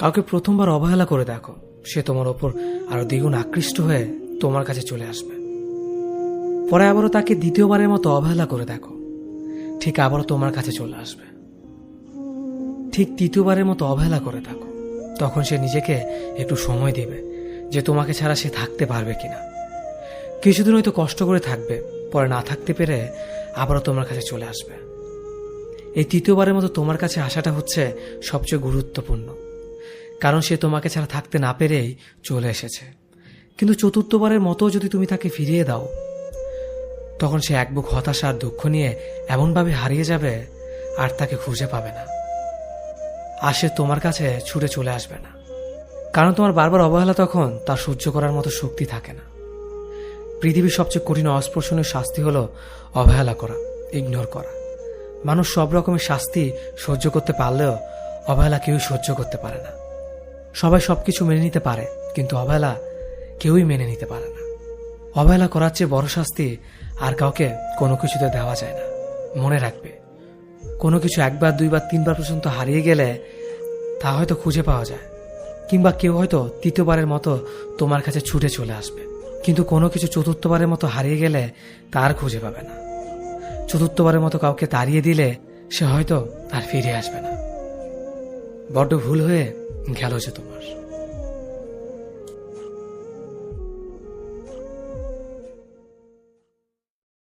কাউকে প্রথমবার অবহেলা করে দেখো। সে তোমার ওপর আরও দ্বিগুণ আকৃষ্ট হয়ে তোমার কাছে চলে আসবে। পরে আবারও তাকে দ্বিতীয়বারের মতো অবহেলা করে দেখো। ঠিক আবারও তোমার কাছে চলে আসবে। ঠিক তৃতীয়বারের মতো অবহেলা করে থাকো তখন সে নিজেকে একটু সময় দেবে যে তোমাকে ছাড়া সে থাকতে পারবে কিনা। কিছুদিন হয়তো কষ্ট করে থাকবে, পরে না থাকতে পেরে আবারও তোমার কাছে চলে আসবে। এই তৃতীয়বারের মতো তোমার কাছে আসাটা হচ্ছে সবচেয়ে গুরুত্বপূর্ণ। কারণ সে তোমাকে ছাড়া থাকতে না পেরেই চলে এসেছে। কিন্তু চতুর্থবারের মতো যদি তুমি তাকে ফিরিয়ে দাও, তখন সে এক বুক হতাশা আর দুঃখ নিয়ে এমনভাবে হারিয়ে যাবে আর তাকে খুঁজে পাবে না। আর সে তোমার কাছে ছুটে চলে আসবে না। কারণ তোমার বারবার অবহেলা তখন তার সহ্য করার মতো শক্তি থাকে না। পৃথিবীর সবচেয়ে কঠিন অস্পর্শনীয় শাস্তি হলো অবহেলা করা, ইগনোর করা। মানুষ সব রকমের শাস্তি সহ্য করতে পারলেও অবহেলা কেউই সহ্য করতে পারে না। সবাই সবকিছু মেনে নিতে পারে, কিন্তু অবহেলা কেউই মেনে নিতে পারে না। অবহেলা করার চেয়ে বড় শাস্তি আর কাউকে কোনো কিছুতে দেওয়া যায় না। মনে রাখবে, কোনো কিছু একবার, দুইবার, তিনবার পর্যন্ত হারিয়ে গেলে তা হয়তো খুঁজে পাওয়া যায়, কিংবা কেউ হয়তো তৃতীয়বারের মতো তোমার কাছে ছুটে চলে আসবে। কিন্তু কোনো কিছু চতুর্থবারের মতো হারিয়ে গেলে তার খুঁজে পাবে না। চতুর্থবারের মতো কাউকে তাড়িয়ে দিলে সে হয়তো আর ফিরে আসবে না। বড্ড ভুল হয়ে গেল যে তোমার।